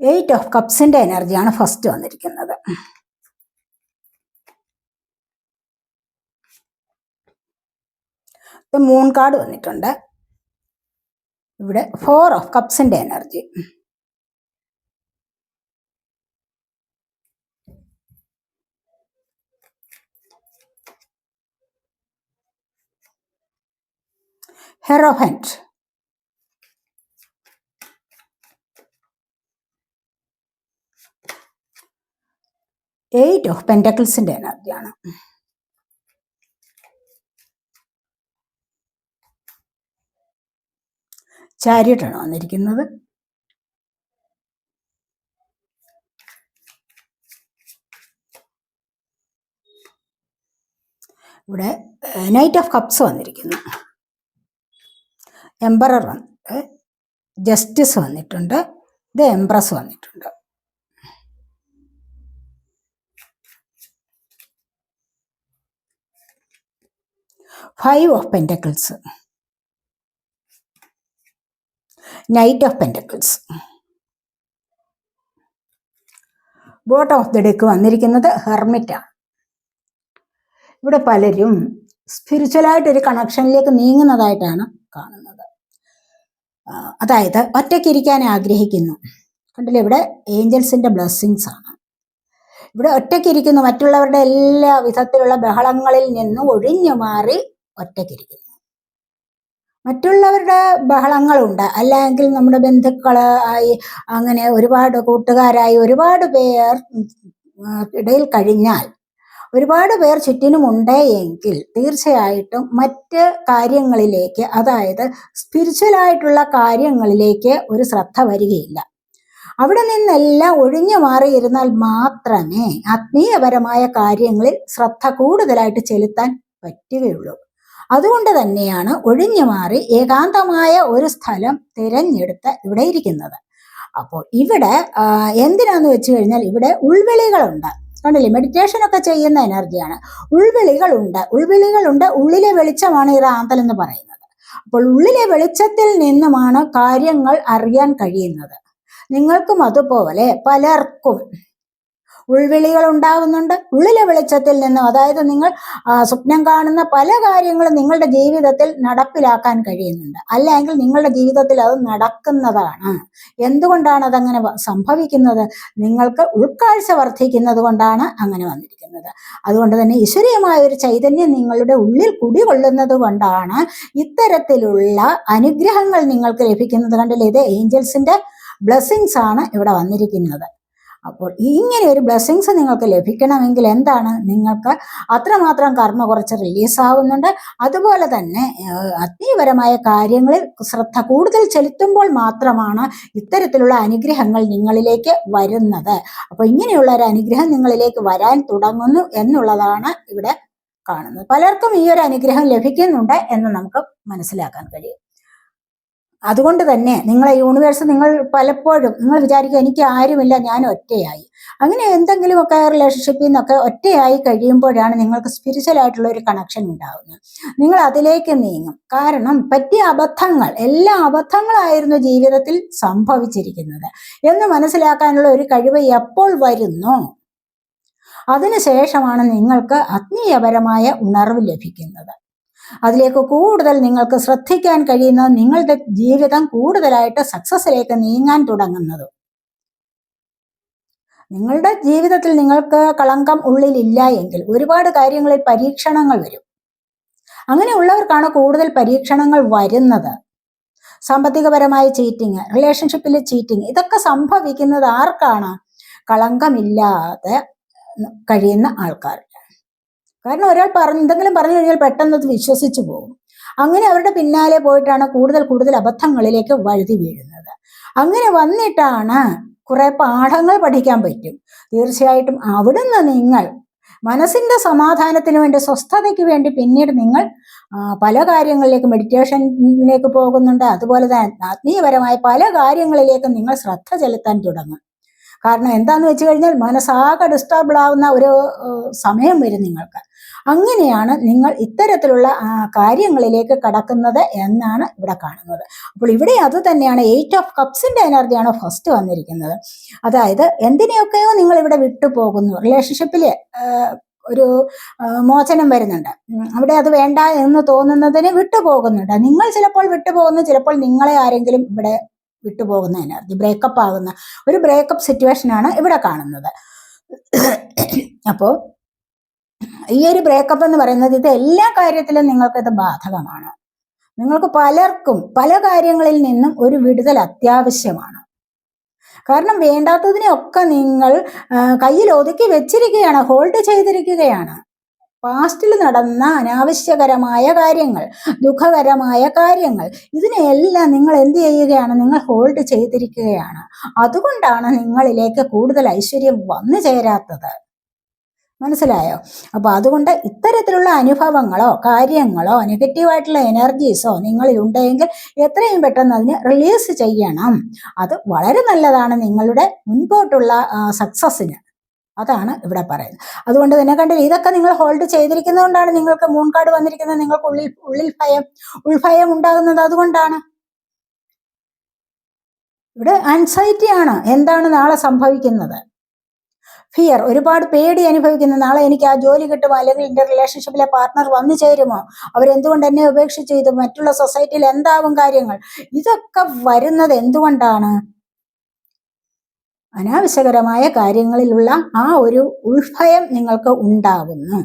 Eight of കപ്സിന്റെ എനർജിയാണ് first വന്നിരിക്കുന്നത്. Moon card വന്നിട്ടുണ്ട്. ഇവിടെ ഫോർ ഓഫ് കപ്സിന്റെ എനർജി ഹെറോഹന്റ് എയ്റ്റ് ഓഫ് പെന്റക്കിൾസിന്റെ എനർജിയാണ് ചാരിട്ടാണ് വന്നിരിക്കുന്നത്. ഇവിടെ നൈറ്റ് ഓഫ് കപ്സ് വന്നിരിക്കുന്നു. എംബറർ വന്നിട്ട് ജസ്റ്റിസ് വന്നിട്ടുണ്ട്. ഇത് എംപ്രസ് വന്നിട്ടുണ്ട്. Five of pentacles knight of pentacles bottom of the deck വന്നിരിക്കുന്നത് ഹെർമിറ്റാണ് ഇവിടെ പലരും സ്പിരിച്വലായിട്ട് ഒരു കണക്ഷനിലേക്ക് നീങ്ങുന്നതായിട്ടാണ് കാണുന്നത്. അതായത് ഒറ്റയ്ക്കിരിക്കാൻ ആഗ്രഹിക്കുന്നു. കണ്ടില്ല ഇവിടെ ഏഞ്ചൽസിന്റെ ബ്ലെസ്സിങ്സ് ആണ്. ഇവിടെ ഒറ്റയ്ക്കിരിക്കുന്നു മറ്റുള്ളവരുടെ എല്ലാ വിധത്തിലുള്ള ബഹളങ്ങളിൽ നിന്നും ഒഴിഞ്ഞു മാറി ഒറ്റയ്ക്കിരിക്കുന്നു. മറ്റുള്ളവരുടെ ബഹളങ്ങളുണ്ട്. അല്ലെങ്കിൽ നമ്മുടെ ബന്ധുക്കൾ ആയി അങ്ങനെ ഒരുപാട് കൂട്ടുകാരായി ഒരുപാട് പേർ ഇടയിൽ കഴിഞ്ഞാൽ ഒരുപാട് പേർ ചുറ്റിനുമുണ്ട് എങ്കിൽ തീർച്ചയായിട്ടും മറ്റ് കാര്യങ്ങളിലേക്ക് അതായത് സ്പിരിച്വൽ ആയിട്ടുള്ള കാര്യങ്ങളിലേക്ക് ഒരു ശ്രദ്ധ വരികയില്ല. അവിടെ നിന്നെല്ലാം ഒഴിഞ്ഞു മാറിയിരുന്നാൽ മാത്രമേ ആത്മീയപരമായ കാര്യങ്ങളിൽ ശ്രദ്ധ കൂടുതലായിട്ട് ചെലുത്താൻ പറ്റുകയുള്ളൂ. അതുകൊണ്ട് തന്നെയാണ് ഒഴിഞ്ഞു മാറി ഏകാന്തമായ ഒരു സ്ഥലം തിരഞ്ഞെടുത്ത് ഇവിടെ ഇരിക്കുന്നത്. അപ്പോൾ ഇവിടെ എന്തിനാന്ന് വെച്ച് കഴിഞ്ഞാൽ ഇവിടെ ഉൾവിളികളുണ്ട്. കണ്ടില്ലേ? മെഡിറ്റേഷൻ ഒക്കെ ചെയ്യുന്ന എനർജിയാണ് ഉൾവിളികളുണ്ട്. ഉൾവിളികളുണ്ട് ഉള്ളിലെ വെളിച്ചമാണ് ഈ റാന്തൽ എന്ന് പറയുന്നത്. അപ്പോൾ ഉള്ളിലെ വെളിച്ചത്തിൽ നിന്നുമാണ് കാര്യങ്ങൾ അറിയാൻ കഴിയുന്നത്. നിങ്ങൾക്കും അതുപോലെ പലർക്കും ഉൾവിളികൾ ഉണ്ടാകുന്നുണ്ട്. ഉള്ളിലെ വെളിച്ചത്തിൽ നിന്നും അതായത് നിങ്ങൾ സ്വപ്നം കാണുന്ന പല കാര്യങ്ങളും നിങ്ങളുടെ ജീവിതത്തിൽ നടപ്പിലാക്കാൻ കഴിയുന്നുണ്ട്. അല്ലെങ്കിൽ നിങ്ങളുടെ ജീവിതത്തിൽ അത് നടക്കുന്നതാണ്. എന്തുകൊണ്ടാണ് അതങ്ങനെ സംഭവിക്കുന്നത്? നിങ്ങൾക്ക് ഉൾക്കാഴ്ച വർദ്ധിക്കുന്നത് കൊണ്ടാണ് അങ്ങനെ വന്നിരിക്കുന്നത്. അതുകൊണ്ട് തന്നെ ഈശ്വരീയമായ ഒരു ചൈതന്യം നിങ്ങളുടെ ഉള്ളിൽ കുടികൊള്ളുന്നത് കൊണ്ടാണ് ഇത്തരത്തിലുള്ള അനുഗ്രഹങ്ങൾ നിങ്ങൾക്ക് ലഭിക്കുന്നത്. കണ്ടില്ലേ? ഇത് ഏഞ്ചൽസിന്റെ ബ്ലെസ്സിങ്സ് ആണ് ഇവിടെ വന്നിരിക്കുന്നത്. അപ്പോൾ ഇങ്ങനെ ഒരു ബ്ലെസ്സിങ്സ് നിങ്ങൾക്ക് ലഭിക്കണമെങ്കിൽ എന്താണ്? നിങ്ങൾക്ക് അത്രമാത്രം കർമ്മ കുറച്ച് റിലീസാവുന്നുണ്ട് അതുപോലെ തന്നെ ആത്മീയപരമായ കാര്യങ്ങളിൽ ശ്രദ്ധ കൂടുതൽ ചെലുത്തുമ്പോൾ മാത്രമാണ് ഇത്തരത്തിലുള്ള അനുഗ്രഹങ്ങൾ നിങ്ങളിലേക്ക് വരുന്നത്. അപ്പോൾ ഇങ്ങനെയുള്ള ഒരു അനുഗ്രഹം നിങ്ങളിലേക്ക് വരാൻ തുടങ്ങുന്നു എന്നുള്ളതാണ് ഇവിടെ കാണുന്നത്. പലർക്കും ഈ ഒരു അനുഗ്രഹം ലഭിക്കുന്നുണ്ട് എന്ന് നമുക്ക് മനസ്സിലാക്കാൻ കഴിയും. അതുകൊണ്ട് തന്നെ നിങ്ങളെ യൂണിവേഴ്സ് നിങ്ങൾ പലപ്പോഴും നിങ്ങൾ വിചാരിക്കുക എനിക്ക് ആരുമില്ല ഞാൻ ഒറ്റയായി. അങ്ങനെ എന്തെങ്കിലുമൊക്കെ റിലേഷൻഷിപ്പിൽ നിന്നൊക്കെ ഒറ്റയായി കഴിയുമ്പോഴാണ് നിങ്ങൾക്ക് സ്പിരിച്വൽ ആയിട്ടുള്ള ഒരു കണക്ഷൻ ഉണ്ടാകുന്നത് നിങ്ങൾ അതിലേക്ക് നീങ്ങും. കാരണം പറ്റിയ അബദ്ധങ്ങൾ എല്ലാ അബദ്ധങ്ങളായിരുന്നു ജീവിതത്തിൽ സംഭവിച്ചിരിക്കുന്നത്. എന്ന് മനസ്സിലാക്കാനുള്ള ഒരു കഴിവ് എപ്പോൾ വരുന്നു അതിനുശേഷമാണ് നിങ്ങൾക്ക് ആത്മീയപരമായ ഉണർവ് ലഭിക്കുന്നത്. അതിലേക്ക് കൂടുതൽ നിങ്ങൾക്ക് ശ്രദ്ധിക്കാൻ കഴിയുന്നത് നിങ്ങളുടെ ജീവിതം കൂടുതലായിട്ട് സക്സസ്സിലേക്ക് നീങ്ങാൻ തുടങ്ങുന്നത്. നിങ്ങളുടെ ജീവിതത്തിൽ നിങ്ങൾക്ക് കളങ്കം ഉള്ളിലില്ല എങ്കിൽ ഒരുപാട് കാര്യങ്ങളിൽ പരീക്ഷണങ്ങൾ വരും. അങ്ങനെയുള്ളവർക്കാണ് കൂടുതൽ പരീക്ഷണങ്ങൾ വരുന്നത്. സാമ്പത്തികപരമായ ചീറ്റിങ് റിലേഷൻഷിപ്പിൽ ചീറ്റിങ് ഇതൊക്കെ സംഭവിക്കുന്നത് ആർക്കാണ്? കളങ്കമില്ലാതെ കഴിയുന്ന ആൾക്കാർ കാരണം ഒരാൾ പറഞ്ഞ് എന്തെങ്കിലും പറഞ്ഞു കഴിഞ്ഞാൽ പെട്ടെന്ന് അത് വിശ്വസിച്ചു പോകും. അങ്ങനെ അവരുടെ പിന്നാലെ പോയിട്ടാണ് കൂടുതൽ കൂടുതൽ അബദ്ധങ്ങളിലേക്ക് വഴുതി വീഴുന്നത്. അങ്ങനെ വന്നിട്ടാണ് കുറെ പാഠങ്ങൾ പഠിക്കാൻ പറ്റും. തീർച്ചയായിട്ടും അവിടുന്ന് നിങ്ങൾ മനസ്സിന്റെ സമാധാനത്തിന് വേണ്ടി സ്വസ്ഥതയ്ക്ക് വേണ്ടി പിന്നീട് നിങ്ങൾ പല കാര്യങ്ങളിലേക്ക് മെഡിറ്റേഷനിലേക്ക് പോകുന്നുണ്ട്. അതുപോലെ തന്നെ ആത്മീയപരമായ പല കാര്യങ്ങളിലേക്കും നിങ്ങൾ ശ്രദ്ധ ചെലുത്താൻ തുടങ്ങും. കാരണം എന്താന്ന് വെച്ച് കഴിഞ്ഞാൽ മനസ്സാകെ ഡിസ്റ്റർബിൾ ആവുന്ന ഒരു സമയം വരും നിങ്ങൾക്ക്. അങ്ങനെയാണ് നിങ്ങൾ ഇത്തരത്തിലുള്ള കാര്യങ്ങളിലേക്ക് കടക്കുന്നത് എന്നാണ് ഇവിടെ കാണുന്നത്. അപ്പോൾ ഇവിടെ അത് തന്നെയാണ് എയ്റ്റ് ഓഫ് കപ്സിന്റെ എനർജിയാണ് ഫസ്റ്റ് വന്നിരിക്കുന്നത്. അതായത് എന്തിനെയൊക്കെയോ നിങ്ങൾ ഇവിടെ വിട്ടുപോകുന്നു. റിലേഷൻഷിപ്പിൽ ഒരു മോചനം വരുന്നുണ്ട്. അവിടെ അത് വേണ്ട എന്ന് തോന്നുന്നതിന് വിട്ടുപോകുന്നുണ്ട്. നിങ്ങൾ ചിലപ്പോൾ വിട്ടുപോകുന്നു ചിലപ്പോൾ നിങ്ങളെ ആരെങ്കിലും ഇവിടെ വിട്ടുപോകുന്ന എനർജി ബ്രേക്കപ്പ് ആകുന്ന ഒരു ബ്രേക്കപ്പ് സിറ്റുവേഷൻ ആണ് ഇവിടെ കാണുന്നത്. അപ്പോൾ ഈ ഒരു ബ്രേക്കപ്പ് എന്ന് പറയുന്നത് ഇത് എല്ലാ കാര്യത്തിലും നിങ്ങൾക്കിത് ബാധകമാണ്. നിങ്ങൾക്ക് പലർക്കും പല കാര്യങ്ങളിൽ നിന്നും ഒരു വിടുതൽ അത്യാവശ്യമാണ്. കാരണം വേണ്ടാത്തതിനെയൊക്കെ നിങ്ങൾ കയ്യിൽ ഒതുക്കി വെച്ചിരിക്കുകയാണ് ഹോൾഡ് ചെയ്തിരിക്കുകയാണ്. പാസ്റ്റിൽ നടന്ന അനാവശ്യകരമായ കാര്യങ്ങൾ ദുഃഖകരമായ കാര്യങ്ങൾ ഇതിനെയെല്ലാം നിങ്ങൾ എന്ത് ചെയ്യുകയാണ്? നിങ്ങൾ ഹോൾഡ് ചെയ്തിരിക്കുകയാണ്. അതുകൊണ്ടാണ് നിങ്ങളിലേക്ക് കൂടുതൽ ഐശ്വര്യം വന്നു ചേരാത്തത്. മനസ്സിലായോ? അപ്പൊ അതുകൊണ്ട് ഇത്തരത്തിലുള്ള അനുഭവങ്ങളോ കാര്യങ്ങളോ നെഗറ്റീവായിട്ടുള്ള എനർജീസോ നിങ്ങളിൽ ഉണ്ടെങ്കിൽ എത്രയും പെട്ടെന്ന് അതിന് റിലീസ് ചെയ്യണം. അത് വളരെ നല്ലതാണ് നിങ്ങളുടെ മുൻപോട്ടുള്ള സക്സസ്സിന് അതാണ് ഇവിടെ പറയുന്നത്. അതുകൊണ്ട് തന്നെ കണ്ടില്ല ഇതൊക്കെ നിങ്ങൾ ഹോൾഡ് ചെയ്തിരിക്കുന്നതുകൊണ്ടാണ് നിങ്ങൾക്ക് മൂൺ കാർഡ് വന്നിരിക്കുന്നത് നിങ്ങൾക്ക് ഉള്ളിൽ ഉള്ളിൽ ഭയം ഉൾഭയം ഉണ്ടാകുന്നത് അതുകൊണ്ടാണ്. ഇവിടെ ആൻസൈറ്റി ആണ്. എന്താണ് നാളെ സംഭവിക്കുന്നത്? ഫിയർ ഒരുപാട് പേടി അനുഭവിക്കുന്ന. നാളെ എനിക്ക് ആ ജോലി കിട്ടുമോ? അല്ലെങ്കിൽ എന്റെ റിലേഷൻഷിപ്പിലെ പാർട്ണർ വന്നു ചേരുമോ? അവരെന്തുകൊണ്ട് എന്നെ ഉപേക്ഷിച്ചു ഇത് മറ്റുള്ള സൊസൈറ്റിയിൽ എന്താവും കാര്യങ്ങൾ? ഇതൊക്കെ വരുന്നത് എന്തുകൊണ്ടാണ്? അനാവശ്യകരമായ കാര്യങ്ങളിലുള്ള ആ ഒരു ഉൾഭയം നിങ്ങൾക്ക് ഉണ്ടാവുന്നു.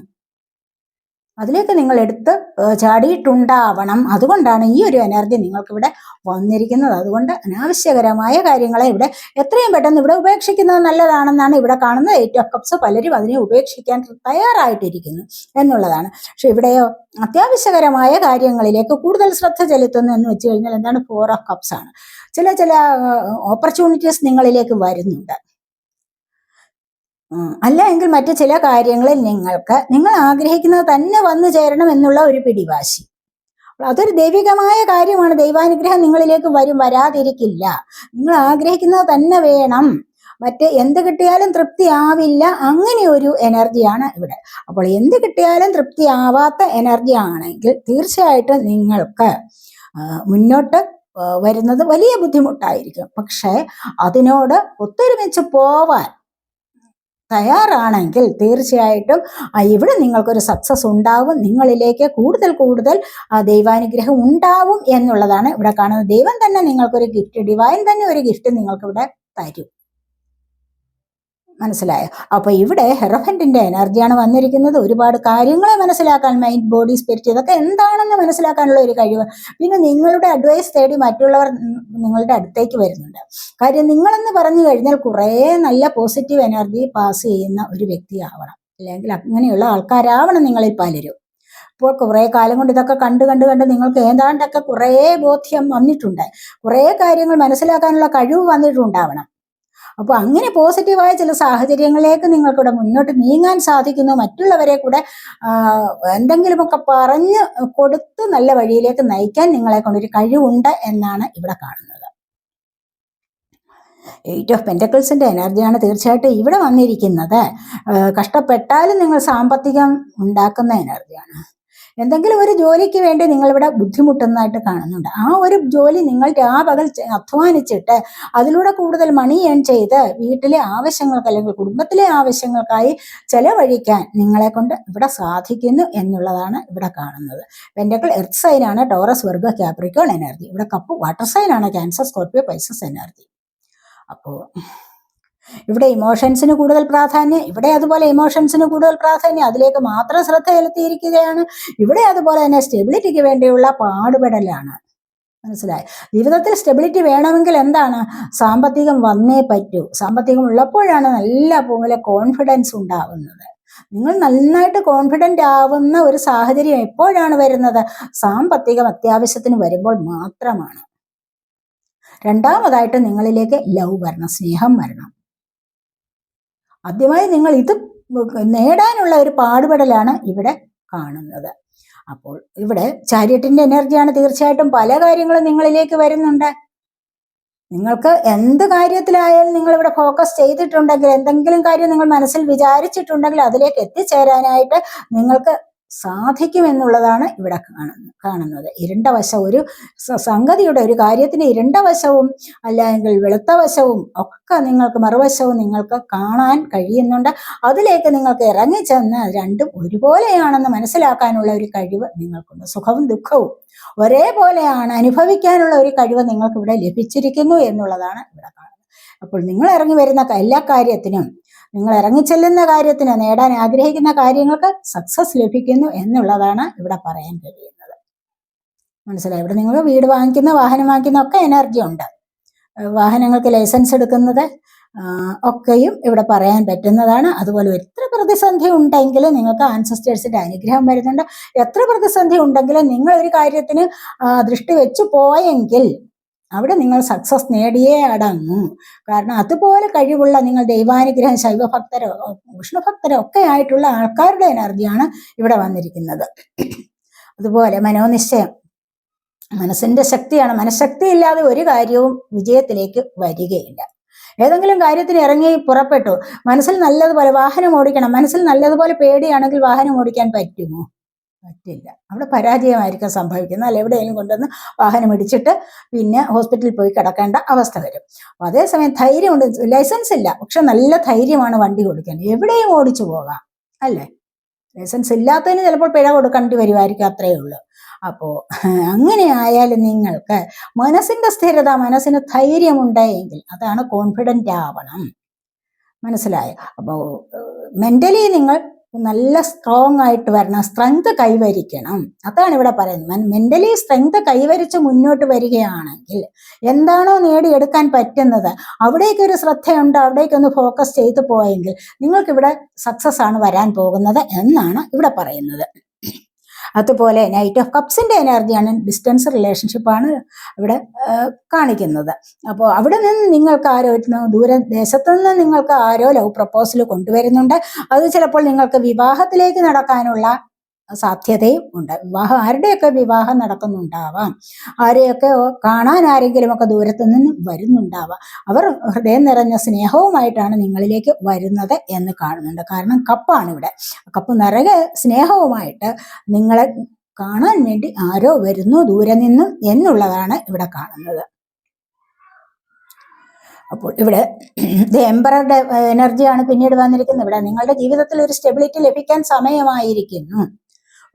അതിലേക്ക് നിങ്ങൾ എടുത്ത് ചാടിയിട്ടുണ്ടാവണം. അതുകൊണ്ടാണ് ഈ ഒരു എനർജി നിങ്ങൾക്ക് ഇവിടെ വന്നിരിക്കുന്നത്. അതുകൊണ്ട് അനാവശ്യകരമായ കാര്യങ്ങളെ ഇവിടെ എത്രയും പെട്ടെന്ന് ഇവിടെ ഉപേക്ഷിക്കുന്നത് നല്ലതാണെന്നാണ് ഇവിടെ കാണുന്നത്. എയ്റ്റ് ഓഫ് കപ്സ് പലരും അതിനെ ഉപേക്ഷിക്കാൻ തയ്യാറായിട്ടിരിക്കുന്നു എന്നുള്ളതാണ്. പക്ഷെ ഇവിടെയോ അത്യാവശ്യകരമായ കാര്യങ്ങളിലേക്ക് കൂടുതൽ ശ്രദ്ധ ചെലുത്തുന്നു എന്ന് വെച്ച് കഴിഞ്ഞാൽ എന്താണ്? ഫോർ ഓഫ് കപ്സ് ആണ്. ചില ചില ഓപ്പർച്യൂണിറ്റീസ് നിങ്ങളിലേക്ക് വരുന്നുണ്ട്. അല്ല എങ്കിൽ മറ്റു ചില കാര്യങ്ങളിൽ നിങ്ങൾക്ക് നിങ്ങൾ ആഗ്രഹിക്കുന്നത് തന്നെ വന്നു ചേരണം എന്നുള്ള ഒരു പിടിവാശി. അതൊരു ദൈവികമായ കാര്യമാണ്. ദൈവാനുഗ്രഹം നിങ്ങളിലേക്ക് വരും വരാതിരിക്കില്ല. നിങ്ങൾ ആഗ്രഹിക്കുന്നത് തന്നെ വേണം. മറ്റ് എന്ത് കിട്ടിയാലും തൃപ്തി ആവില്ല. അങ്ങനെ ഒരു എനർജിയാണ് ഇവിടെ. അപ്പോൾ എന്ത് കിട്ടിയാലും തൃപ്തി ആവാത്ത എനർജി ആണെങ്കിൽ തീർച്ചയായിട്ടും നിങ്ങൾക്ക് മുന്നോട്ട് വരുന്നത് വലിയ ബുദ്ധിമുട്ടായിരിക്കും. പക്ഷേ അതിനോട് ഒത്തൊരുമിച്ച് പോവാൻ തയ്യാറാണെങ്കിൽ തീർച്ചയായിട്ടും ഇവിടെ നിങ്ങൾക്കൊരു സക്സസ് ഉണ്ടാവും. നിങ്ങളിലേക്ക് കൂടുതൽ കൂടുതൽ ദൈവാനുഗ്രഹം ഉണ്ടാവും എന്നുള്ളതാണ് ഇവിടെ കാണുന്നത്. ദൈവം തന്നെ നിങ്ങൾക്കൊരു ഗിഫ്റ്റ് ഡിവൈൻ തന്നെ ഒരു ഗിഫ്റ്റ് നിങ്ങൾക്കിവിടെ തരും. മനസ്സിലായോ? അപ്പോൾ ഇവിടെ ഹെറഫന്റിന്റെ എനർജിയാണ് വന്നിരിക്കുന്നത്. ഒരുപാട് കാര്യങ്ങളെ മനസ്സിലാക്കാൻ മൈൻഡ് ബോഡി സ്പിരിറ്റ് ഇതൊക്കെ എന്താണെന്ന് മനസ്സിലാക്കാനുള്ള ഒരു കഴിവ്. പിന്നെ നിങ്ങളുടെ അഡ്വൈസ് തേടി മറ്റുള്ളവർ നിങ്ങളുടെ അടുത്തേക്ക് വരുന്നുണ്ട്. കാര്യം നിങ്ങളെന്ന് പറഞ്ഞു കഴിഞ്ഞാൽ കുറേ നല്ല പോസിറ്റീവ് എനർജി പാസ് ചെയ്യുന്ന ഒരു വ്യക്തിയാവണം. അല്ലെങ്കിൽ അങ്ങനെയുള്ള ആൾക്കാരാവണം നിങ്ങളിൽ പലരും. ഇപ്പോൾ കുറേ കാലം കൊണ്ട് ഇതൊക്കെ കണ്ട് കണ്ട് കണ്ട് നിങ്ങൾക്ക് ഏതാണ്ടൊക്കെ കുറേ ബോധ്യം വന്നിട്ടുണ്ട്. കുറേ കാര്യങ്ങൾ മനസ്സിലാക്കാനുള്ള കഴിവ് വന്നിട്ടുണ്ടാവണം. അപ്പോൾ അങ്ങനെ പോസിറ്റീവായ ചില സാഹചര്യങ്ങളിലേക്ക് നിങ്ങൾക്കിവിടെ മുന്നോട്ട് നീങ്ങാൻ സാധിക്കുന്നു. മറ്റുള്ളവരെ കൂടെ എന്തെങ്കിലുമൊക്കെ പറഞ്ഞ് കൊടുത്ത് നല്ല വഴിയിലേക്ക് നയിക്കാൻ നിങ്ങളെ കൊണ്ടൊരു കഴിവുണ്ട് എന്നാണ് ഇവിടെ കാണുന്നത്. എയ്റ്റ് ഓഫ് പെന്റക്കിൾസിന്റെ എനർജിയാണ് തീർച്ചയായിട്ടും ഇവിടെ വന്നിരിക്കുന്നത്. കഷ്ടപ്പെട്ടാലും നിങ്ങൾ സാമ്പത്തികം ഉണ്ടാക്കുന്ന എനർജിയാണ് എന്തെങ്കിലും ഒരു ജോലിക്ക് വേണ്ടി നിങ്ങളിവിടെ ബുദ്ധിമുട്ടുന്നതായിട്ട് കാണുന്നുണ്ട്. ആ ഒരു ജോലി നിങ്ങൾ രാപകൽ അധ്വാനിച്ചിട്ട് അതിലൂടെ കൂടുതൽ മണി ഏൺ ചെയ്ത് വീട്ടിലെ ആവശ്യങ്ങൾക്ക് അല്ലെങ്കിൽ കുടുംബത്തിലെ ആവശ്യങ്ങൾക്കായി ചെലവഴിക്കാൻ നിങ്ങളെ കൊണ്ട് ഇവിടെ സാധിക്കുന്നു എന്നുള്ളതാണ് ഇവിടെ കാണുന്നത്. പെൻഡക്കിൾ എർത്ത് സൈനാണ് ടോറസ് വർഗ ക്യാപ്രിക്കോൺ എനർജി ഇവിടെ കപ്പ് വാട്ടർ സൈനാണ് ക്യാൻസർ സ്കോർപ്പിയോ പൈസസ് എനർജി അപ്പോൾ ഇവിടെ ഇമോഷൻസിന് കൂടുതൽ പ്രാധാന്യം ഇവിടെ അതുപോലെ ഇമോഷൻസിന് കൂടുതൽ പ്രാധാന്യം അതിലേക്ക് മാത്രം ശ്രദ്ധ ചെലുത്തിയിരിക്കുകയാണ്. ഇവിടെ അതുപോലെ തന്നെ സ്റ്റെബിലിറ്റിക്ക് വേണ്ടിയുള്ള പാടുപെടലാണ്. മനസ്സിലായി? ജീവിതത്തിൽ സ്റ്റെബിലിറ്റി വേണമെങ്കിൽ എന്താണ്? സാമ്പത്തികം വന്നേ പറ്റൂ. സാമ്പത്തികം ഉള്ളപ്പോഴാണ് നല്ല പോലെ കോൺഫിഡൻസ് ഉണ്ടാവുന്നത്. നിങ്ങൾ നന്നായിട്ട് കോൺഫിഡന്റ് ആവുന്ന ഒരു സാഹചര്യം എപ്പോഴാണ് വരുന്നത്? സാമ്പത്തികം അത്യാവശ്യത്തിന് വരുമ്പോൾ മാത്രമാണ്. രണ്ടാമതായിട്ട് നിങ്ങളിലേക്ക് ലവ് വരണം സ്നേഹം വരണം. ആദ്യമായി നിങ്ങൾ ഇത് നേടാനുള്ള ഒരു പാടുപെടലാണ് ഇവിടെ കാണുന്നത്. അപ്പോൾ ഇവിടെ ചാരിയറ്റിന്റെ എനർജിയാണ് തീർച്ചയായിട്ടും പല കാര്യങ്ങളും നിങ്ങളിലേക്ക് വരുന്നുണ്ട്. നിങ്ങൾക്ക് എന്ത് കാര്യത്തിലായാലും നിങ്ങൾ ഇവിടെ ഫോക്കസ് ചെയ്തിട്ടുണ്ടെങ്കിൽ എന്തെങ്കിലും കാര്യം നിങ്ങൾ മനസ്സിൽ വിചാരിച്ചിട്ടുണ്ടെങ്കിൽ അതിലേക്ക് എത്തിച്ചേരാനായിട്ട് നിങ്ങൾക്ക് സാധിക്കും എന്നുള്ളതാണ് ഇവിടെ കാണുന്നത്. ഇരുണ്ട വശം ഒരു സംഗതിയുടെ ഒരു കാര്യത്തിന് ഇരുണ്ട വശവും അല്ലെങ്കിൽ വെളുത്ത വശവും ഒക്കെ നിങ്ങൾക്ക് മറുവശവും നിങ്ങൾക്ക് കാണാൻ കഴിയുന്നുണ്ട്. അതിലേക്ക് നിങ്ങൾക്ക് ഇറങ്ങിച്ചെന്ന് രണ്ടും ഒരുപോലെയാണെന്ന് മനസ്സിലാക്കാനുള്ള ഒരു കഴിവ് നിങ്ങൾക്കുണ്ട്. സുഖവും ദുഃഖവും ഒരേപോലെയാണ് അനുഭവിക്കാനുള്ള ഒരു കഴിവ് നിങ്ങൾക്ക് ഇവിടെ ലഭിച്ചിരിക്കുന്നു എന്നുള്ളതാണ് ഇവിടെ കാണുന്നത്. അപ്പോൾ നിങ്ങൾ ഇറങ്ങി വരുന്ന എല്ലാ കാര്യത്തിനും നിങ്ങൾ ഇറങ്ങിച്ചെല്ലുന്ന കാര്യത്തിന് നേടാൻ ആഗ്രഹിക്കുന്ന കാര്യങ്ങൾക്ക് സക്സസ് ലഭിക്കുന്നു എന്നുള്ളതാണ് ഇവിടെ പറയാൻ കഴിയുന്നത്. മനസ്സിലായി? ഇവിടെ നിങ്ങൾ വീട് വാങ്ങിക്കുന്ന വാഹനം വാങ്ങിക്കുന്ന ഒക്കെ എനർജി ഉണ്ട് വാഹനങ്ങൾക്ക് ലൈസൻസ് എടുക്കുന്നത് ഒക്കെയും ഇവിടെ പറയാൻ പറ്റുന്നതാണ്. അതുപോലെ എത്ര പ്രതിസന്ധി ഉണ്ടെങ്കിലും നിങ്ങൾക്ക് ആൻസസ്റ്റേഴ്സിന്റെ അനുഗ്രഹം വരുന്നുണ്ട്. എത്ര പ്രതിസന്ധി ഉണ്ടെങ്കിലും നിങ്ങൾ ഒരു കാര്യത്തിന് ദൃഷ്ടി വെച്ച് പോയെങ്കിൽ അവിടെ നിങ്ങൾ സക്സസ് നേടിയേ അടങ്ങൂ. കാരണം അതുപോലെ കഴിവുള്ള നിങ്ങൾ ദൈവാനുഗ്രഹം ശൈവഭക്തരോ വിഷ്ണുഭക്തരോ ഒക്കെ ആയിട്ടുള്ള ആൾക്കാരുടെ എനർജിയാണ് ഇവിടെ വന്നിരിക്കുന്നത്. അതുപോലെ മനോനിശ്ചയം. മനസ്സിന്റെ ശക്തിയാണ്. മനഃശക്തി ഇല്ലാതെ ഒരു കാര്യവും വിജയത്തിലേക്ക് വരികയില്ല. ഏതെങ്കിലും കാര്യത്തിന് ഇറങ്ങി പുറപ്പെട്ടു. മനസ്സിൽ നല്ലതുപോലെ വാഹനം ഓടിക്കണം. മനസ്സിൽ നല്ലതുപോലെ പേടിയാണെങ്കിൽ വാഹനം ഓടിക്കാൻ പറ്റുമോ? പറ്റില്ല. അവിടെ പരാജയമായിരിക്കും സംഭവിക്കുന്നത് അല്ല എവിടെയെങ്കിലും കൊണ്ടുവന്ന് വാഹനം ഇടിച്ചിട്ട് പിന്നെ ഹോസ്പിറ്റലിൽ പോയി കിടക്കേണ്ട അവസ്ഥ വരും. അതേസമയം ധൈര്യമുണ്ട്. ലൈസൻസ് ഇല്ല. പക്ഷെ നല്ല ധൈര്യമാണ് വണ്ടി കൊടുക്കാൻ എവിടെയും ഓടിച്ചു പോകാം. അല്ലേ? ലൈസൻസ് ഇല്ലാത്തതിന് ചിലപ്പോൾ പിഴ കൊടുക്കേണ്ടി വരുമായിരിക്കും അത്രയേ ഉള്ളൂ. അപ്പോൾ അങ്ങനെ ആയാലും നിങ്ങൾക്ക് മനസ്സിന്റെ സ്ഥിരത മനസ്സിന് ധൈര്യമുണ്ടെങ്കിൽ അതാണ് കോൺഫിഡന്റ് ആവണം. മനസ്സിലായോ? അപ്പോൾ മെന്റലി നിങ്ങൾ നല്ല സ്ട്രോങ് ആയിട്ട് വരണം സ്ട്രെങ്ത് കൈവരിക്കണം. അതാണ് ഇവിടെ പറയുന്നത്. മെന്റലി സ്ട്രെങ്ത് കൈവരിച്ച് മുന്നോട്ട് വരികയാണെങ്കിൽ എന്താണോ നേടിയെടുക്കാൻ പറ്റുന്നത് അവിടേക്ക് ഒരു ശ്രദ്ധയുണ്ട് അവിടേക്കൊന്ന് ഫോക്കസ് ചെയ്തു പോയെങ്കിൽ നിങ്ങൾക്ക് ഇവിടെ സക്സസ് ആണ് വരാൻ പോകുന്നത് എന്നാണ് ഇവിടെ പറയുന്നത്. അതുപോലെ നൈറ്റ് ഓഫ് കപ്സിന്റെ എനർജിയാണ് ഡിസ്റ്റൻസ് റിലേഷൻഷിപ്പാണ് ഇവിടെ കാണിക്കുന്നത്. അപ്പോൾ അവിടെ നിന്ന് നിങ്ങൾക്ക് ആരോ ദൂരദേശത്തു നിന്ന് നിങ്ങൾക്ക് ആരോ ലവ് പ്രപ്പോസൽ കൊണ്ടുവരുന്നുണ്ട്. അത് ചിലപ്പോൾ നിങ്ങൾക്ക് വിവാഹത്തിലേക്ക് നടക്കാനുള്ള സാധ്യതയും ഉണ്ട്. വിവാഹം ആരുടെയൊക്കെ വിവാഹം നടക്കുന്നുണ്ടാവാം? ആരെയൊക്കെ കാണാൻ ആരെങ്കിലുമൊക്കെ ദൂരത്തു നിന്ന് വരുന്നുണ്ടാവാം? അവർ ഹൃദയം നിറഞ്ഞ സ്നേഹവുമായിട്ടാണ് നിങ്ങളിലേക്ക് വരുന്നത് എന്ന് കാണുന്നുണ്ട്. കാരണം കപ്പാണ് ഇവിടെ കപ്പ് നിറയെ സ്നേഹവുമായിട്ട് നിങ്ങളെ കാണാൻ വേണ്ടി ആരോ വരുന്നു ദൂരെ നിന്നും എന്നുള്ളതാണ് ഇവിടെ കാണുന്നത്. അപ്പോൾ ഇവിടെ എംബറുടെ എനർജിയാണ് പിന്നീട് വന്നിരിക്കുന്നത്. ഇവിടെ നിങ്ങളുടെ ജീവിതത്തിൽ ഒരു സ്റ്റെബിലിറ്റി ലഭിക്കാൻ സമയമായിരിക്കുന്നു.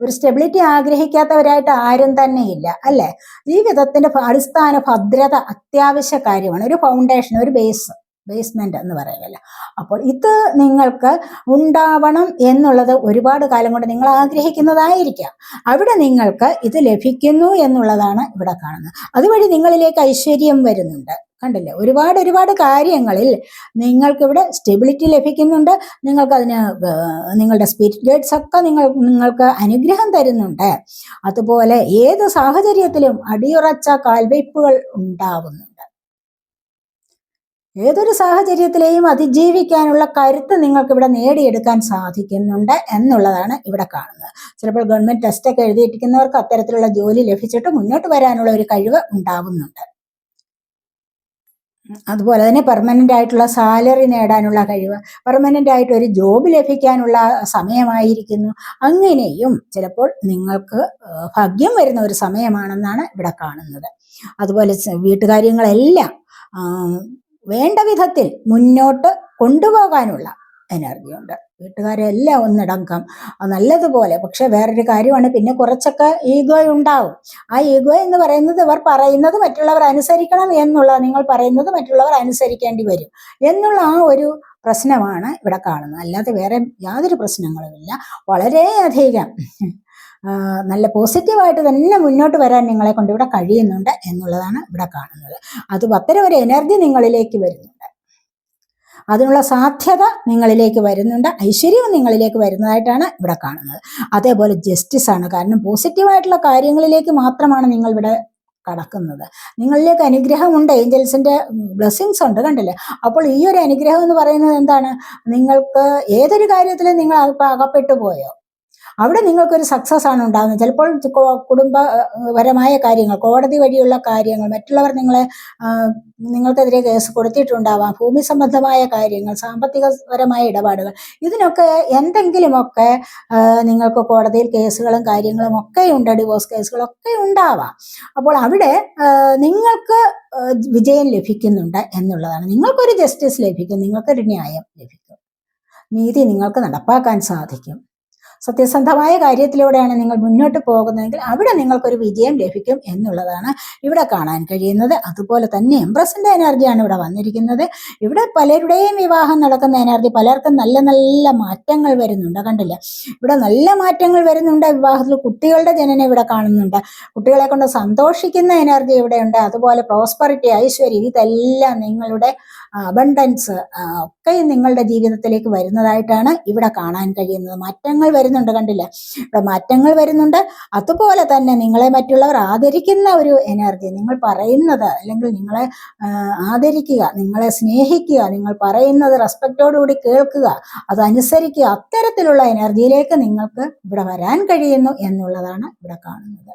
ഒരു സ്റ്റെബിലിറ്റി ആഗ്രഹിക്കാത്തവരായിട്ട് ആരും തന്നെ ഇല്ല അല്ലെ ജീവിതത്തിന്റെ അടിസ്ഥാന ഭദ്രത അത്യാവശ്യ കാര്യമാണ് ഒരു ഫൗണ്ടേഷൻ ഒരു ബേസ് ബേസ്മെന്റ് എന്ന് പറയുമല്ലോ അപ്പോൾ ഇത് നിങ്ങൾക്ക് ഉണ്ടാവണം എന്നുള്ളത് ഒരുപാട് കാലം കൊണ്ട് നിങ്ങൾ ആഗ്രഹിക്കുന്നതായിരിക്കാം. അവിടെ നിങ്ങൾക്ക് ഇത് ലഭിക്കുന്നു എന്നുള്ളതാണ് ഇവിടെ കാണുന്നത്. അതുവഴി നിങ്ങളിലേക്ക് ഐശ്വര്യം വരുന്നുണ്ട്. കണ്ടില്ലേ? ഒരുപാട് ഒരുപാട് കാര്യങ്ങളിൽ നിങ്ങൾക്ക് ഇവിടെ സ്റ്റെബിലിറ്റി ലഭിക്കുന്നുണ്ട്. നിങ്ങൾക്ക് അതിന് നിങ്ങളുടെ സ്പിരിറ്റ് ഗൈഡ്സ് ഒക്കെ നിങ്ങൾ നിങ്ങൾക്ക് അനുഗ്രഹം തരുന്നുണ്ട്. അതുപോലെ ഏത് സാഹചര്യത്തിലും അടിയുറച്ച കാൽവയ്പ്പുകൾ ഉണ്ടാവുന്നുണ്ട് ഏതൊരു സാഹചര്യത്തിലെയും അതിജീവിക്കാനുള്ള കരുത്ത് നിങ്ങൾക്ക് ഇവിടെ നേടിയെടുക്കാൻ സാധിക്കുന്നുണ്ട് എന്നുള്ളതാണ് ഇവിടെ കാണുന്നത്. ചിലപ്പോൾ ഗവൺമെന്റ് ടെസ്റ്റ് ഒക്കെ എഴുതിയിട്ടിരിക്കുന്നവർക്ക് അത്തരത്തിലുള്ള ജോലി ലഭിച്ചിട്ട് മുന്നോട്ട് വരാനുള്ള ഒരു കഴിവ് ഉണ്ടാവുന്നുണ്ട്. അതുപോലെ തന്നെ പെർമനന്റ് ആയിട്ടുള്ള സാലറി നേടാനുള്ള കഴിവ് പെർമനന്റ് ആയിട്ട് ഒരു ജോബ് ലഭിക്കാനുള്ള സമയമായിരിക്കുന്നു. അങ്ങനെയും ചിലപ്പോൾ നിങ്ങൾക്ക് ഭാഗ്യം വരുന്ന ഒരു സമയമാണെന്നാണ് ഇവിടെ കാണുന്നത്. അതുപോലെ വീട്ടുകാര്യങ്ങളെല്ലാം വേണ്ട വിധത്തിൽ മുന്നോട്ട് കൊണ്ടുപോകാനുള്ള എനർജി ഉണ്ട്. വീട്ടുകാരെല്ലാം ഒന്നടങ്കം നല്ലതുപോലെ പക്ഷെ വേറൊരു കാര്യമാണ് പിന്നെ കുറച്ചൊക്കെ ഈഗോ ഉണ്ടാവും. ആ ഈഗോ എന്ന് പറയുന്നത് ഇവർ പറയുന്നത് മറ്റുള്ളവർ അനുസരിക്കണം എന്നുള്ള നിങ്ങൾ പറയുന്നത് മറ്റുള്ളവർ അനുസരിക്കേണ്ടി വരും എന്നുള്ള ആ ഒരു പ്രശ്നമാണ് ഇവിടെ കാണുന്നത്. അല്ലാതെ വേറെ യാതൊരു പ്രശ്നങ്ങളുമില്ല വളരെയധികം നല്ല പോസിറ്റീവായിട്ട് തന്നെ മുന്നോട്ട് വരാൻ നിങ്ങളെ കൊണ്ട് ഇവിടെ കഴിയുന്നുണ്ട് എന്നുള്ളതാണ് ഇവിടെ കാണുന്നത്. അത് അത്തരം ഒരു എനർജി നിങ്ങളിലേക്ക് വരുന്നുണ്ട്. അതിനുള്ള സാധ്യത നിങ്ങളിലേക്ക് വരുന്നുണ്ട്. ഐശ്വര്യവും നിങ്ങളിലേക്ക് വരുന്നതായിട്ടാണ് ഇവിടെ കാണുന്നത്. അതേപോലെ ജസ്റ്റിസ് ആണ്. കാരണം പോസിറ്റീവായിട്ടുള്ള കാര്യങ്ങളിലേക്ക് മാത്രമാണ് നിങ്ങൾ ഇവിടെ കടക്കുന്നത്. നിങ്ങളിലേക്ക് അനുഗ്രഹമുണ്ട് ഏഞ്ചൽസിന്റെ ബ്ലെസ്സിങ്സ് ഉണ്ട് കണ്ടില്ലേ? അപ്പോൾ ഈ ഒരു അനുഗ്രഹം എന്ന് പറയുന്നത് എന്താണ്? നിങ്ങൾക്ക് ഏതൊരു കാര്യത്തിലും നിങ്ങൾ അകപ്പെട്ടു പോയോ അവിടെ നിങ്ങൾക്കൊരു സക്സസ് ആണ് ഉണ്ടാകുന്നത് ചിലപ്പോൾ കുടുംബപരമായ കാര്യങ്ങൾ കോടതി വഴിയുള്ള കാര്യങ്ങൾ മറ്റുള്ളവർ നിങ്ങളെ നിങ്ങൾക്കെതിരെ കേസ് കൊടുത്തിട്ടുണ്ടാവാം. ഭൂമി സംബന്ധമായ കാര്യങ്ങൾ സാമ്പത്തികപരമായ ഇടപാടുകൾ ഇതിനൊക്കെ എന്തെങ്കിലുമൊക്കെ നിങ്ങൾക്ക് കോടതിയിൽ കേസുകളും കാര്യങ്ങളും ഒക്കെ ഉണ്ട് ഡിവോഴ്സ് കേസുകളൊക്കെ ഉണ്ടാവാം. അപ്പോൾ അവിടെ നിങ്ങൾക്ക് വിജയം ലഭിക്കുന്നുണ്ട് എന്നുള്ളതാണ്. നിങ്ങൾക്കൊരു ജസ്റ്റിസ് ലഭിക്കും നിങ്ങൾക്കൊരു ന്യായം ലഭിക്കും. നീതി നിങ്ങൾക്ക് നടപ്പാക്കാൻ സാധിക്കും. സത്യസന്ധമായ കാര്യത്തിലൂടെയാണ് നിങ്ങൾ മുന്നോട്ട് പോകുന്നതെങ്കിൽ അവിടെ നിങ്ങൾക്കൊരു വിജയം ലഭിക്കും എന്നുള്ളതാണ് ഇവിടെ കാണാൻ കഴിയുന്നത്. അതുപോലെ തന്നെ എംപ്രസിന്റെ എനർജിയാണ് ഇവിടെ വന്നിരിക്കുന്നത്. ഇവിടെ പലരുടെയും വിവാഹം നടക്കുന്ന എനർജി പലർക്കും നല്ല നല്ല മാറ്റങ്ങൾ വരുന്നുണ്ട്. കണ്ടില്ല? ഇവിടെ നല്ല മാറ്റങ്ങൾ വരുന്നുണ്ട്. വിവാഹത്തിൽ കുട്ടികളുടെ ജനനം ഇവിടെ കാണുന്നുണ്ട്. കുട്ടികളെ കൊണ്ട് സന്തോഷിക്കുന്ന എനർജി ഇവിടെയുണ്ട് അതുപോലെ പ്രോസ്പെറിറ്റി ഐശ്വര്യം ഇതെല്ലാം നിങ്ങളുടെ അബണ്ടൻസ് ഒക്കെ നിങ്ങളുടെ ജീവിതത്തിലേക്ക് വരുന്നതായിട്ടാണ് ഇവിടെ കാണാൻ കഴിയുന്നത്. മാറ്റങ്ങൾ വരുന്നുണ്ട് കണ്ടില്ല? ഇവിടെ മാറ്റങ്ങൾ വരുന്നുണ്ട്. അതുപോലെ തന്നെ നിങ്ങളെ മറ്റുള്ളവർ ആദരിക്കുന്ന ഒരു എനർജി നിങ്ങൾ പറയുന്നത് അല്ലെങ്കിൽ നിങ്ങളെ ആദരിക്കുക നിങ്ങളെ സ്നേഹിക്കുക നിങ്ങൾ പറയുന്നത് റെസ്പെക്റ്റോടുകൂടി കേൾക്കുക അത് അനുസരിക്കുക അത്തരത്തിലുള്ള എനർജിയിലേക്ക് നിങ്ങൾക്ക് ഇവിടെ വരാൻ കഴിയുന്നു എന്നുള്ളതാണ് ഇവിടെ കാണുന്നത്.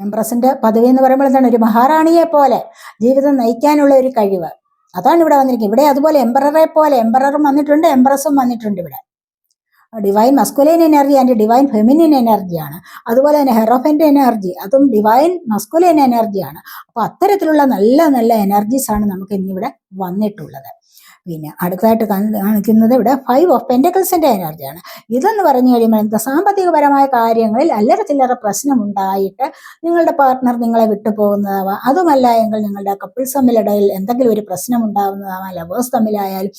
എംപ്രസിന്റെ പദവി എന്ന് പറയുമ്പോൾ എന്താണ്? ഒരു മഹാറാണിയെ പോലെ ജീവിതം നയിക്കാനുള്ള ഒരു കഴിവ്. അതാണ് ഇവിടെ വന്നിരിക്കുന്നത്. ഇവിടെ അതുപോലെ എംബററെ പോലെ എംപററും വന്നിട്ടുണ്ട് എംപ്രസും വന്നിട്ടുണ്ട് ഇവിടെ. Divine masculine energy and divine feminine എനർജിയാണ് അതുപോലെ തന്നെ ഹെറോഫന്റെ എനർജി അതും ഡിവൈൻ മസ്കുലൈൻ എനർജിയാണ് അപ്പൊ അത്തരത്തിലുള്ള നല്ല നല്ല എനർജീസ് ആണ് നമുക്ക് ഇന്നിവിടെ വന്നിട്ടുള്ളത്. പിന്നെ അടുത്തതായിട്ട് കാണിക്കുന്നത് ഇവിടെ ഫൈവ് ഓഫ് പെൻഡക്കൽസിന്റെ എനർജിയാണ് ഇതെന്ന് പറഞ്ഞു കഴിയുമ്പോൾ എന്താ സാമ്പത്തികപരമായ കാര്യങ്ങളിൽ അല്ലറ ചില്ലറ പ്രശ്നമുണ്ടായിട്ട് നിങ്ങളുടെ പാർട്ട്ണർ നിങ്ങളെ വിട്ടു പോകുന്നതാവാം അതുമല്ല എങ്കിൽ നിങ്ങളുടെ കപ്പിൾസ് തമ്മിലിടയിൽ എന്തെങ്കിലും ഒരു പ്രശ്നം ഉണ്ടാവുന്നതാവാം ലവേഴ്സ് തമ്മിലായാലും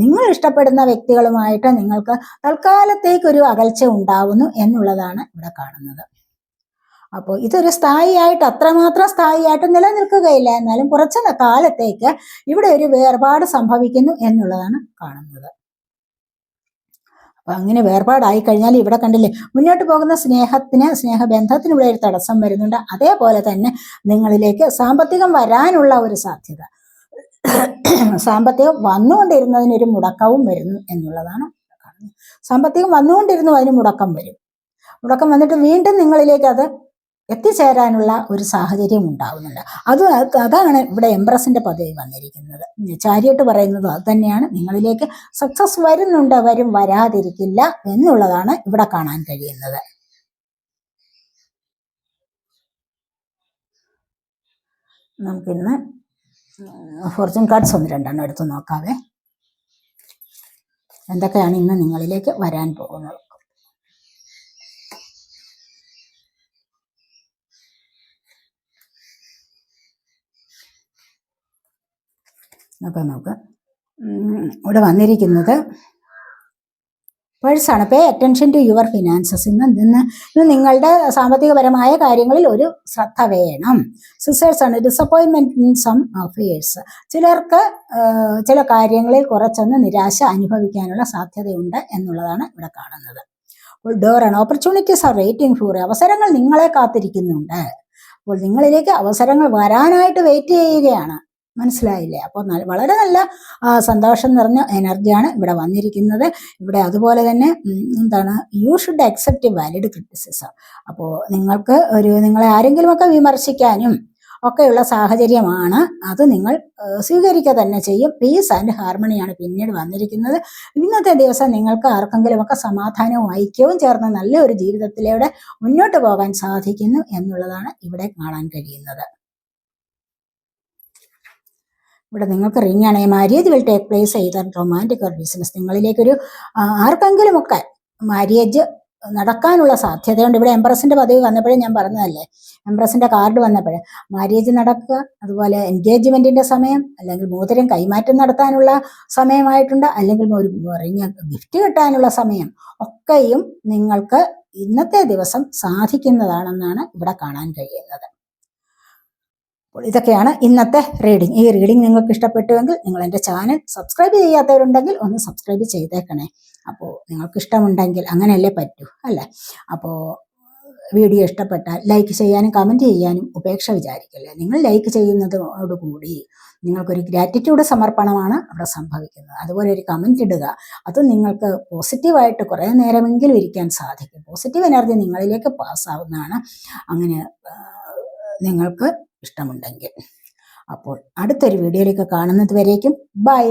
നിങ്ങൾ ഇഷ്ടപ്പെടുന്ന വ്യക്തികളുമായിട്ട് നിങ്ങൾക്ക് തൽക്കാലത്തേക്കൊരു അകൽച്ച ഉണ്ടാവുന്നു എന്നുള്ളതാണ് ഇവിടെ കാണുന്നത്. അപ്പോൾ ഇതൊരു സ്ഥായിയായിട്ട് അത്രമാത്രം സ്ഥായിയായിട്ട് നിലനിൽക്കുകയില്ല. എന്നാലും കുറച്ച് കാലത്തേക്ക് ഇവിടെ ഒരു വേർപാട് സംഭവിക്കുന്നു എന്നുള്ളതാണ് കാണുന്നത്. അപ്പൊ അങ്ങനെ വേർപാടായി കഴിഞ്ഞാൽ ഇവിടെ കണ്ടില്ലേ മുന്നോട്ട് പോകുന്ന സ്നേഹത്തിന് സ്നേഹബന്ധത്തിന് ഇവിടെ ഒരു തടസ്സം വരുന്നുണ്ട്. അതേപോലെ തന്നെ നിങ്ങളിലേക്ക് സാമ്പത്തികം വരാനുള്ള ഒരു സാധ്യത. സാമ്പത്തികം വന്നുകൊണ്ടിരുന്നതിനൊരു മുടക്കവും വരുന്നു എന്നുള്ളതാണ് സാമ്പത്തികം വന്നുകൊണ്ടിരുന്നു അതിന് മുടക്കം വരും. മുടക്കം വന്നിട്ട് വീണ്ടും നിങ്ങളിലേക്ക് അത് എത്തിച്ചേരാനുള്ള ഒരു സാഹചര്യം ഉണ്ടാവുന്നുണ്ട്. അത് അതാണ് ഇവിടെ എംപ്രസിന്റെ പദവി വന്നിരിക്കുന്നത്. ചാരിയട്ട് പറയുന്നത് അത് തന്നെയാണ്. നിങ്ങളിലേക്ക് സക്സസ് വരുന്നുണ്ട് വരും വരാതിരിക്കില്ല എന്നുള്ളതാണ് ഇവിടെ കാണാൻ കഴിയുന്നത്. നമുക്കിന്ന് ഫോർച്യൂൺ കാർഡ്സ് ഒന്ന് രണ്ടെണ്ണം എടുത്ത് നോക്കാവേ. എന്തൊക്കെയാണ് ഇന്ന് നിങ്ങളിലേക്ക് വരാൻ പോകുന്നത്? അപ്പം നമുക്ക് ഇവിടെ വന്നിരിക്കുന്നത് പേഴ്സാണ്. Pay attention to your finances. ഇന്ന് നിന്ന് നിങ്ങളുടെ സാമ്പത്തികപരമായ കാര്യങ്ങളിൽ ഒരു ശ്രദ്ധ വേണം. സിസ്റ്റേഴ്സ് ആണ് ഡിസപ്പോയിൻമെന്റ് ഇൻ സം അഫയേഴ്സ് ചിലർക്ക് ചില കാര്യങ്ങളിൽ കുറച്ചൊന്ന് നിരാശ അനുഭവിക്കാനുള്ള സാധ്യതയുണ്ട് എന്നുള്ളതാണ് ഇവിടെ കാണുന്നത്. ഡോർ ആണ്. ഓപ്പർച്യൂണിറ്റീസ് ആർ വെയിറ്റിംഗ് ഫോർ അവസരങ്ങൾ നിങ്ങളെ കാത്തിരിക്കുന്നുണ്ട്. അപ്പോൾ നിങ്ങളിലേക്ക് അവസരങ്ങൾ വരാനായിട്ട് വെയിറ്റ് ചെയ്യുകയാണ്. മനസ്സിലായില്ലേ? അപ്പോൾ വളരെ നല്ല സന്തോഷം നിറഞ്ഞ എനർജിയാണ് ഇവിടെ വന്നിരിക്കുന്നത്. ഇവിടെ അതുപോലെ തന്നെ എന്താണ് you should accept valid criticism അപ്പോൾ നിങ്ങൾക്ക് ഒരു നിങ്ങളെ ആരെങ്കിലുമൊക്കെ വിമർശിക്കാനും ഒക്കെയുള്ള സാഹചര്യമാണ്. അത് നിങ്ങൾ സ്വീകരിക്കുക തന്നെ ചെയ്യും. പീസ് ആൻഡ് ഹാർമണിയാണ് പിന്നീട് വന്നിരിക്കുന്നത്. ഇന്നത്തെ ദിവസം നിങ്ങൾക്ക് ആർക്കെങ്കിലുമൊക്കെ സമാധാനവും ഐക്യവും ചേർന്ന് നല്ലൊരു ജീവിതത്തിലൂടെ മുന്നോട്ട് പോകാൻ സാധിക്കുന്നു എന്നുള്ളതാണ് ഇവിടെ കാണാൻ കഴിയുന്നത്. ഇവിടെ നിങ്ങൾക്ക് റിംഗ് ആണ് മാര്യേജ് വിൽ ടേക്ക് പ്ലേസ് ചെയ്ത റൊമാന്റിക് ഓർ ബിസിനസ് നിങ്ങളിലേക്കൊരു ആർക്കെങ്കിലും ആർക്കെങ്കിലുമൊക്കെ മാര്യേജ് നടക്കാനുള്ള സാധ്യതയുണ്ട്. ഇവിടെ എംപ്രസിന്റെ പദവി വന്നപ്പോഴേ ഞാൻ പറഞ്ഞതല്ലേ? എംപ്രസിന്റെ കാർഡ് വന്നപ്പോഴേ മാര്യേജ് നടക്കുക അതുപോലെ എൻഗേജ്മെന്റിന്റെ സമയം അല്ലെങ്കിൽ മോതിരം കൈമാറ്റം നടത്താനുള്ള സമയമായിട്ടുണ്ട് അല്ലെങ്കിൽ ഒരു റിങ് ഗിഫ്റ്റ് കിട്ടാനുള്ള സമയം ഒക്കെയും നിങ്ങൾക്ക് ഇന്നത്തെ ദിവസം സാധിക്കുന്നതാണെന്നാണ് ഇവിടെ കാണാൻ കഴിയുന്നത്. അപ്പോൾ ഇതൊക്കെയാണ് ഇന്നത്തെ റീഡിംഗ് ഈ റീഡിംഗ് നിങ്ങൾക്ക് ഇഷ്ടപ്പെട്ടുവെങ്കിൽ നിങ്ങൾ എന്റെ ചാനൽ സബ്സ്ക്രൈബ് ചെയ്യാത്തവരുണ്ടെങ്കിൽ ഒന്ന് സബ്സ്ക്രൈബ് ചെയ്തേക്കണേ. അപ്പോൾ നിങ്ങൾക്ക് ഇഷ്ടമുണ്ടെങ്കിൽ അങ്ങനെയല്ലേ പറ്റൂ അല്ലേ? അപ്പോൾ വീഡിയോ ഇഷ്ടപ്പെട്ടാൽ ലൈക്ക് ചെയ്യാനും കമന്റ് ചെയ്യാനും ഉപേക്ഷ വിചാരിക്കില്ല? നിങ്ങൾ ലൈക്ക് ചെയ്യുന്നതോടുകൂടി നിങ്ങൾക്കൊരു ഗ്രാറ്റിറ്റ്യൂഡ് സമർപ്പണമാണ് അവിടെ സംഭവിക്കുന്നത്. അതുപോലെ ഒരു കമന്റ് ഇടുക. അത് നിങ്ങൾക്ക് പോസിറ്റീവായിട്ട് കുറേ നേരമെങ്കിലും ഇരിക്കാൻ സാധിക്കും. പോസിറ്റീവ് എനർജി നിങ്ങളിലേക്ക് പാസ്സാവുന്നതാണ് അങ്ങനെ നിങ്ങൾക്ക് ഇഷ്ടമുണ്ടെങ്കിൽ. അപ്പോൾ അടുത്തൊരു വീഡിയോയിലേക്ക് കാണുന്നത് വരേക്കും. ബൈ.